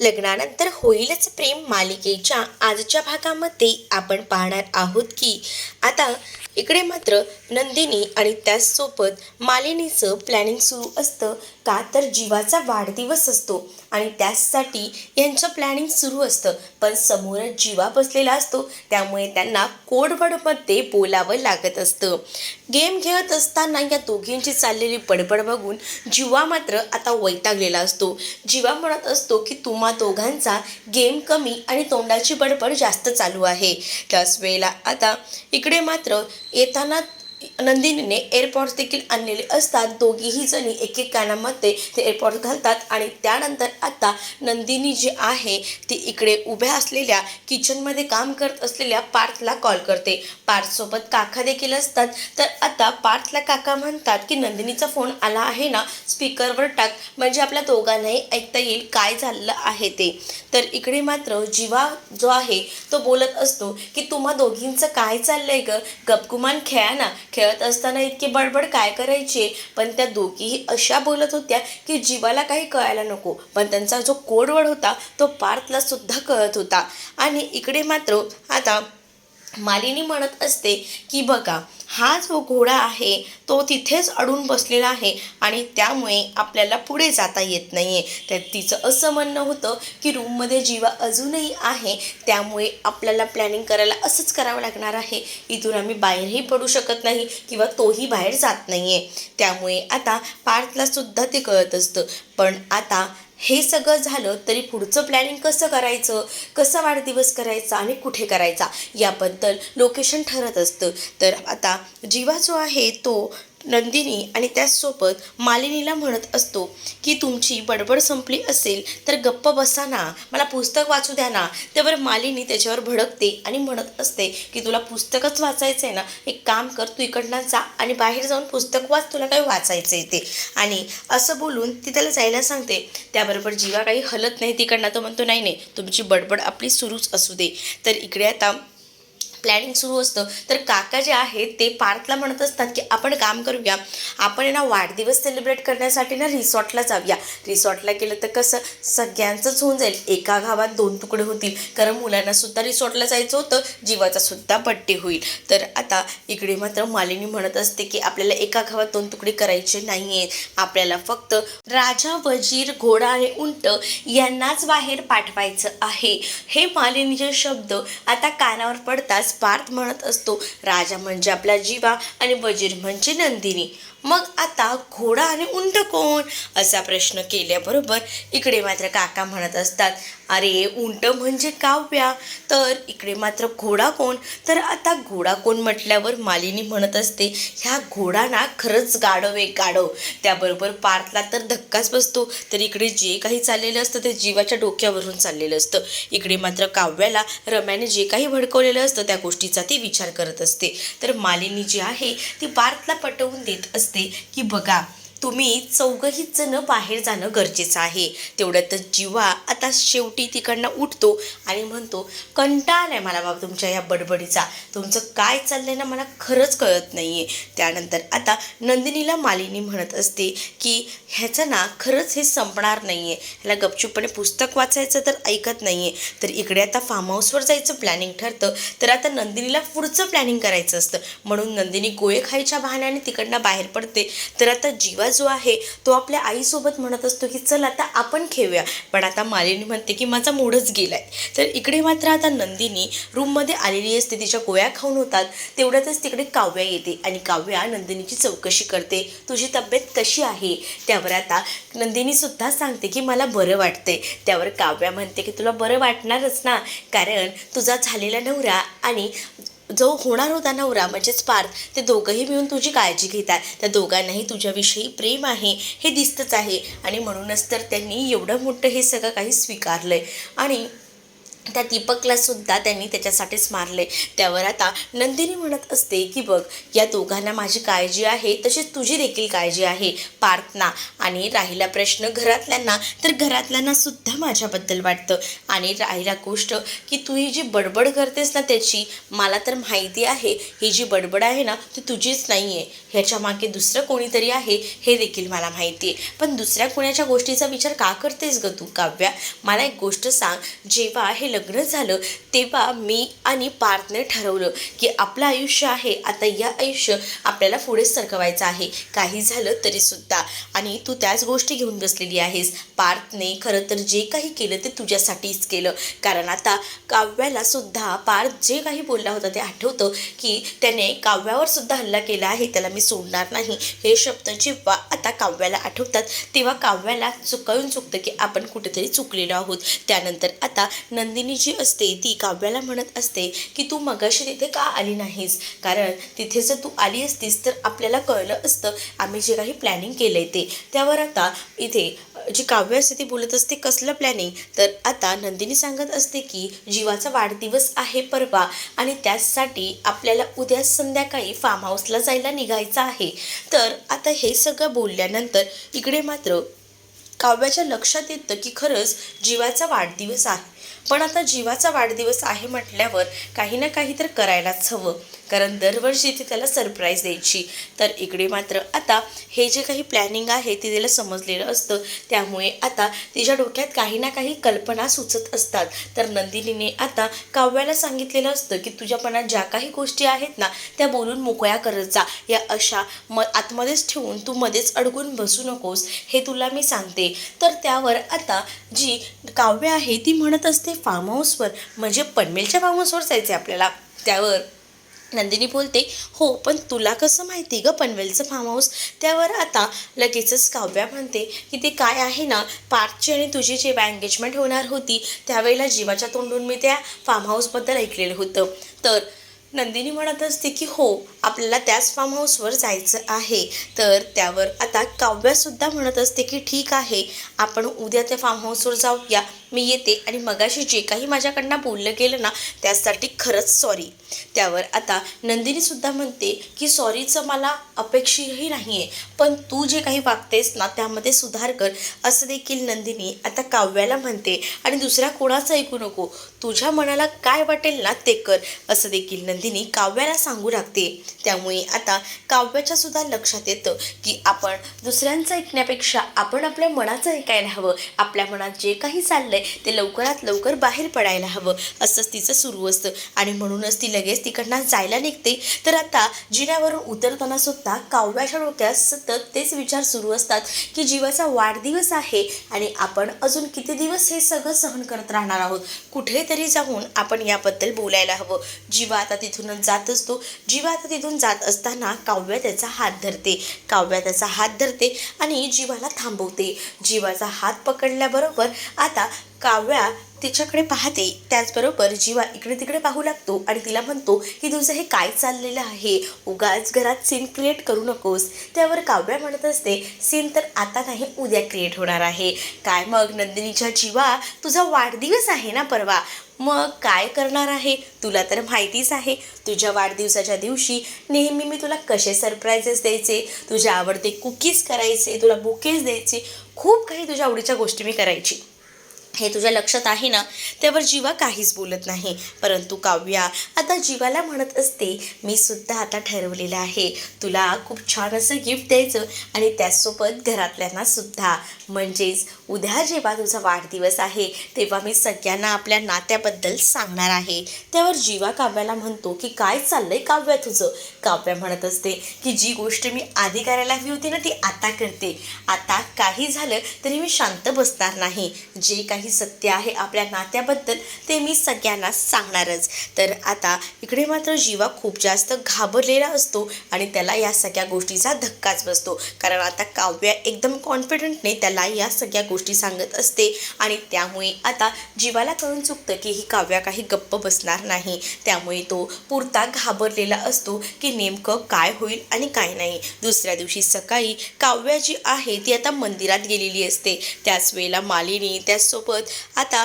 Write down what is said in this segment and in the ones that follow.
लग्नानंतर होईलच प्रेम मालिकेच्या आजच्या भागामध्ये आपण पाहणार आहोत की आता इकडे मात्र नंदिनी आणि त्याचसोबत मालिनीचं प्लॅनिंग सुरू असतं. का तर जीवाचा वाढदिवस असतो आणि त्याचसाठी यांचं प्लॅनिंग सुरू असतं. पण समोरच जीवा बसलेला असतो त्यामुळे त्यांना कोडवडमध्ये बोलावं लागत असतं. गेम खेळत असताना या दोघींची चाललेली बडबड बघून जीवा मात्र आता वैतागलेला असतो. जीवा म्हणत असतो की तुम्हा दोघांचा गेम कमी आणि तोंडाची बडबड जास्त चालू आहे. त्याच वेळेला आता इकडे मात्र येताना नंदिनीने एअरपॉड्स देखील आणलेले असतात. दोघीही जणी एक एक कानामध्ये ते एअरपॉड्स घालतात आणि त्यानंतर आता नंदिनी जी आहे ती इकडे उभ्या असलेल्या किचनमध्ये काम करत असलेल्या पार्थला कॉल करते. पार्थसोबत काका देखील असतात. तर आता पार्थला काका म्हणतात की नंदिनीचा फोन आला आहे ना स्पीकरवर टाक. म्हणजे आपल्या दोघांनाही ऐकता येईल काय झालं आहे ते. तर इकडे मात्र जीवा जो आहे तो बोलत असतो की तुम्हा दोघींचं काय चाललं आहे गं? गपगुमान खेळा ना. खेळत असताना इतकी बडबड काय करायची? पण त्या दोघीही अशा बोलत होत्या की जीवाला काही कळायला नको. पण त्यांचा जो कोडवड होता तो पार्थला सुद्धा कळत होता. आणि इकडे मात्र आता मालिनी म्हणत असते की बघा हा जो घोडा आहे तो तिथेच अडून बसलेला आहे आणि त्यामुळे आपल्याला पुढे जाता येत नाही आहे तर तिचं असं म्हणणं होतं की रूममध्ये जीवा अजूनही आहे त्यामुळे आपल्याला प्लॅनिंग करायला असंच करावं लागणार आहे. इथून आम्ही बाहेरही पडू शकत नाही किंवा तोही बाहेर जात नाही आहे त्यामुळे आता पार्थलासुद्धा ते कळत असतं. पण आता हे सगळं झालं तरी पुढचं प्लॅनिंग कसं करायचं? कसा वाढदिवस करायचा आणि कुठे करायचा? याबद्दल लोकेशन ठरत असतं. तर आता जीवा जो आहे तो नंदिनी आणि त्याचसोबत मालिनीला म्हणत असतो की तुमची बडबड संपली असेल तर गप्प बसा ना. मला पुस्तक वाचू द्या ना. त्यावर मालिनी त्याच्यावर भडकते आणि म्हणत असते की तुला पुस्तकच वाचायचं आहे ना. एक काम कर तू इकडनं जा आणि बाहेर जाऊन पुस्तक वाच तुला काही वाचायचं आहे ते. आणि असं बोलून ती त्याला जायला सांगते. त्याबरोबर जीवा काही हलत नाही तिकडनं. तो म्हणतो नाही नाही तुमची बडबड आपली सुरूच असू दे. तर इकडे आता प्लॅनिंग सुरू असतं. तर काका जे आहेत ते पार्थला म्हणत असतात की आपण काम करूया. आपण ना वाढदिवस सेलिब्रेट करण्यासाठी ना रिसॉर्टला जाऊया. रिसॉर्टला गेलं तर कसं सगळ्यांचंच होऊन जाईल. एका गावात दोन तुकडे होतील. कारण मुलांना सुद्धा रिसॉर्टला जायचं होतं. जीवाचा सुद्धा बड्डे होईल. तर आता इकडे मात्र मालिनी म्हणत असते की आपल्याला एका गावात दोन तुकडे करायचे नाही आहेत आपल्याला फक्त राजा वजीर घोडा आणि उंट यांनाच बाहेर पाठवायचं आहे. हे मालिनीचे शब्द आता कानावर पडताच पार्थ म्हणत असतो. राजा म्हणजे आपला जीवा आणि वजीर म्हणजे नंदिनी. मग आता घोडा आणि उंट कोण? असा प्रश्न केल्याबरोबर इकडे मात्र काका म्हणत असतात अरे उंट म्हणजे काव्या. तर इकडे मात्र घोडा कोण? तर आता घोडा कोण म्हटल्यावर मालिनी म्हणत असते ह्या घोडा ना खरंच गाढव एक गाढव. त्याबरोबर पार्थला तर धक्काच बसतो. तर इकडे जे काही चाललेलं असतं ते जीवाच्या डोक्यावरून चाललेलं असतं. इकडे मात्र काव्याला रम्याने जे काही भडकवलेलं असतं त्या गोष्टीचा ती विचार करत असते. तर मालिनी जी आहे ती पार्थला पटवून देत असते. असते की बघा तुम्ही चौघहीच जण बाहेर जाणं गरजेचं आहे. तेवढ्यातच जीवा आता शेवटी तिकडनं उठतो आणि म्हणतो कंटाळ आहे मला बाबा तुमच्या या बडबडीचा. तुमचं काय चाललं आहे ना मला खरंच कळत नाही आहे त्यानंतर आता नंदिनीला मालिनी म्हणत असते की ह्याचं ना खरंच हे संपणार नाही आहे ह्याला गपचूपपणे पुस्तक वाचायचं तर ऐकत नाही आहे तर इकडे आता फार्म हाऊसवर जायचं प्लॅनिंग ठरतं. तर आता नंदिनीला पुढचं प्लॅनिंग करायचं असतं. म्हणून नंदिनी गोळे खायच्या बहाण्याने तिकडनं बाहेर पडते. तर आता जीवा जो आहे तो आपल्या आईसोबत म्हणत असतो की चल आता आपण खेळूया. पण आता मालिनी म्हणते की माझा मूडच गेलाय. तर इकडे मात्र आता नंदिनी रूममध्ये आलेली असते तिच्या गोळ्या खाऊन होतात. तेवढ्यातच तिकडे काव्या येते आणि काव्या नंदिनीची चौकशी करते. तुझी तब्येत कशी आहे? त्यावर आता नंदिनीसुद्धा सांगते की मला बरं वाटते त्यावर काव्या म्हणते की तुला बरं वाटणारच ना? कारण तुझा झालेला नवरा आणि जो होणार होता नवरा म्हणजेच पार्थ ते दोघंही मिळून तुझी काळजी घेतात. त्या दोघांनाही तुझ्याविषयी प्रेम आहे हे दिसतंच आहे. आणि म्हणूनच तर त्यांनी एवढं मोठं हे सगळं काही स्वीकारलं आहे आणि त्या दीपकला सुद्धा त्यांनी त्याच्यासाठीच मारले त्यावर आता नंदिनी म्हणत असते की बघ या दोघांना माझी काळजी आहे तशीच तुझी देखील काळजी आहे पार्थना आणि राहिला प्रश्न घरातल्यांना तर घरातल्यांना सुद्धा माझ्याबद्दल वाटतं. आणि राहिला गोष्ट की तू ही जी बडबड करतेस ना त्याची मला तर माहिती आहे ही जी बडबड आहे ना ती तुझीच नाही आहे ह्याच्या मागे दुसरं कोणीतरी आहे हे देखील मला माहिती आहे पण दुसऱ्या कोणाच्या गोष्टीचा विचार का करतेस ग तू काव्या? मला एक गोष्ट सांग जेव्हा हे लग्न झालं तेव्हा मी आणि पार्थने ठरवलं की आपलं आयुष्य आहे आता या आयुष्य आपल्याला पुढे सरकवायचं आहे. काही झालं तरीसुद्धा आणि तू त्याच गोष्टी घेऊन बसलेली आहेस. पार्थने खरं तर जे काही केलं ते तुझ्यासाठीच केलं. कारण आता काव्याला सुद्धा पार्थ जे काही बोलला होता ते आठवतं की त्याने काव्यावर सुद्धा हल्ला केला आहे त्याला मी सोडणार नाही. हे शब्द जेव्हा आता काव्याला आठवतात तेव्हा काव्याला चुकवून चुकतं की आपण कुठेतरी चुकलेलो आहोत. त्यानंतर आता नंदिनी जी असते ती काव्याला म्हणत असते की तू मगाशी तिथे का आली नाहीस? कारण तिथे जर तू आली असतीस तर आपल्याला कळलं असतं आम्ही जे काही प्लॅनिंग केलं आहे ते. त्यावर आता इथे जी काव्य असते ती बोलत असते कसलं प्लॅनिंग तर आता नंदिनी सांगत असते की जीवाचा वाढदिवस आहे परवा आणि त्यासाठी आपल्याला उद्या संध्याकाळी फार्म हाऊसला जायला निघायचं आहे. तर आता हे सगळं बोलल्यानंतर इकडे मात्र काव्याच्या लक्षात येतं की खरंच जीवाचा वाढदिवस आहे. पण आता जीवाचा वाढदिवस आहे म्हटल्यावर काही ना काही तर करायलाच हवं. कारण दरवर्षी ती त्याला सरप्राईज द्यायची. तर इकडे मात्र आता हे जे काही प्लॅनिंग आहे ते तिला समजलेलं असतं. त्यामुळे आता तिच्या डोक्यात काही ना काही कल्पना सुचत असतात. तर नंदिनीने आता काव्याला सांगितलेलं असतं की तुझ्यापणात ज्या काही गोष्टी आहेत ना त्या बोलून मोकळ्या करत जा. या अशा म आतमध्येच ठेवून तू मध्येच अडकून बसू नकोस. हे तुला मी सांगते. तर त्यावर आता जी काव्य आहे ती म्हणत असते फार्म हाऊसवर म्हणजे पनवेलच्या फार्म हाऊसवर जायचे आपल्याला. त्यावर नंदिनी बोलते हो पण तुला कसं माहिती ग पनवेलचं फार्म हाऊस त्यावर आता लगेचच काव्या म्हणते की ते काय आहे ना पार्थची आणि तुझी जेव्हा एंगेजमेंट होणार होती त्यावेळेला जीवाच्या तोंडून मी त्या फार्म हाऊसबद्दल ऐकलेलं होतं. तर नंदिनी म्हणत असते की हो आपल्याला त्याच फार्म हाऊसवर जायचं आहे. तर त्यावर आता काव्यासुद्धा म्हणत असते की ठीक आहे आपण उद्या त्या फार्म हाऊसवर जाऊया. मी येते आणि मगाशी जे काही माझ्याकडनं बोललं गेलं ना त्यासाठी खरंच सॉरी त्यावर आता नंदिनीसुद्धा म्हणते की सॉरीचं मला अपेक्षाही नाही आहे पण तू जे काही वागतेस ना त्यामध्ये सुधार कर. असं देखील नंदिनी आता काव्याला म्हणते. आणि दुसऱ्या कोणाचं ऐकू नको. तुझ्या मनाला काय वाटेल ना ते कर. असं देखील नंदिनी काव्याला सांगू लागते. त्यामुळे आता काव्याच्या सुद्धा लक्षात येतं की आपण दुसऱ्यांचं ऐकण्यापेक्षा आपण आपल्या मनाचं ऐकायला हवं. आपल्या मनात जे काही चाललंय ते लवकरात लवकर बाहेर पडायला हवं. असंच तिचं सुरू असतं. आणि म्हणूनच ती लगेच तिकडनं जायला निघते. तर आता जिन्यावरून उतरताना सुद्धा काव्याच्या डोक्यात सतत तेच विचार सुरू असतात की जीवाचा वाढदिवस आहे आणि आपण अजून किती दिवस हे सगळं सहन करत राहणार आहोत? कुठेतरी जाऊन आपण याबद्दल बोलायला हवं. जीवा आता तिथूनच जात असतो. जीवा आता तिथून जात असताना काव्या त्याचा हात धरते. काव्या त्याचा हात धरते आणि जीवाला थांबवते. जीवाचा हात पकडल्याबरोबर आता काव्या तिच्याकडे पाहते. त्याचबरोबर जीवा इकडे तिकडे पाहू लागतो आणि तिला म्हणतो की तुझं हे काय चाललेलं आहे? उगाच घरात सीन क्रिएट करू नकोस. त्यावर काव्या म्हणत असते सीन तर आता नाही उद्या क्रिएट होणार आहे. काय मग नंदिनीच्या जीवा? तुझा वाढदिवस आहे ना परवा. मग काय करणार आहे? तुला तर माहितीच आहे. तुझ्या वाढदिवसाच्या दिवशी नेहमी मी तुला कसे सरप्राईजेस द्यायचे? तुझ्या आवडते कुकीज करायचे तुला बुकेज द्यायचे. खूप काही तुझ्या आवडीच्या गोष्टी मी करायची. हे तुझ्या लक्षात आहे ना? त्यावर जीवा काहीच बोलत नाही. परंतु काव्या आता जीवाला म्हणत असते मी सुद्धा आता ठरवलेलं आहे. तुला खूप छान असं गिफ्ट द्यायचं आणि त्याचसोबत घरातल्यांना सुद्धा. म्हणजेच उद्या जेव्हा तुझा वाढदिवस आहे तेव्हा मी सगळ्यांना आपल्या नात्याबद्दल सांगणार आहे. त्यावर जीवा काव्याला म्हणतो की काय चाललंय काव्या तुझं? काव्या म्हणत असते की जी गोष्ट मी आधी करायला हवी होती ना ती आता करते. आता काही झालं तरी मी शांत बसणार नाही. जे काही सत्य आहे आपल्या नात्याबद्दल ते मी सगळ्यांना सांगणारच. तर आता इकडे मात्र जीवा खूप जास्त घाबरलेला असतो आणि त्याला या सगळ्या गोष्टीचा धक्काच बसतो. कारण आता काव्या एकदम कॉन्फिडंटने त्याला या सगळ्या गोष्टी सांगत असते आणि त्यामुळे आता जीवाला कळून चुकतं की ही काव्या काही गप्प बसणार नाही. त्यामुळे तो पुरता घाबरलेला असतो की नेमकं काय होईल आणि काय नाही. दुसऱ्या दिवशी सकाळी काव्या जी आहे ती आता मंदिरात गेलेली असते. त्याच वेळेला मालिनी त्याचसोबत सोबत. आता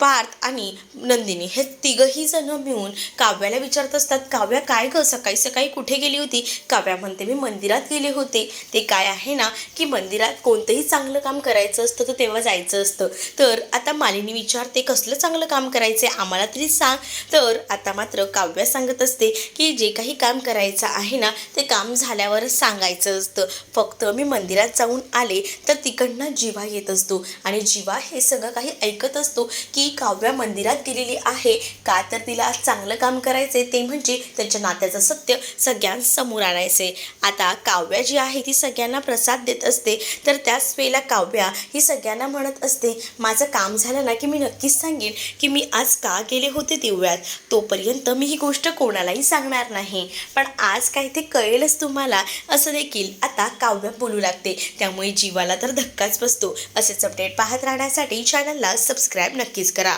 पार्थ आणि नंदिनी हे तिघही जण मिळून काव्याला विचारत असतात काव्या काय ग? सकाळी सकाळी कुठे गेली होती? काव्या म्हणते मी मंदिरात गेले होते. ते काय आहे ना की मंदिरात कोणतंही चांगलं काम करायचं असतं तर तेव्हा जायचं असतं. तर आता मालिनी विचारते कसलं चांगलं काम करायचं आहे आम्हाला तरी सांग. तर आता मात्र काव्या सांगत असते की जे काही काम करायचं आहे ना ते काम झाल्यावरच सांगायचं असतं. फक्त मी मंदिरात जाऊन आले तर तिकडनं जिवा येत असतो. आणि जिवा हे सगळं सगळं काही ऐकत असतो की काव्या मंदिरात गेलेली आहे. का तर तिला आज चांगलं काम करायचे ते म्हणजे त्यांच्या नात्याचं सत्य सगळ्यांसमोर आणायचे आता काव्या जी आहे ती सगळ्यांना प्रसाद देत असते. तर त्याच वेळेला काव्या ही सगळ्यांना म्हणत असते माझं काम झालं ना की मी नक्कीच सांगेन की मी आज का गेले होते दिव्यात? तोपर्यंत मी ही गोष्ट कोणालाही सांगणार नाही. पण आज काय ते कळेलच तुम्हाला असं देखील आता काव्य बोलू लागते. त्यामुळे जीवाला तर धक्काच बसतो. असेच अपडेट पाहत राहण्यासाठी चॅनलला सबस्क्राईब नक्कीच करा.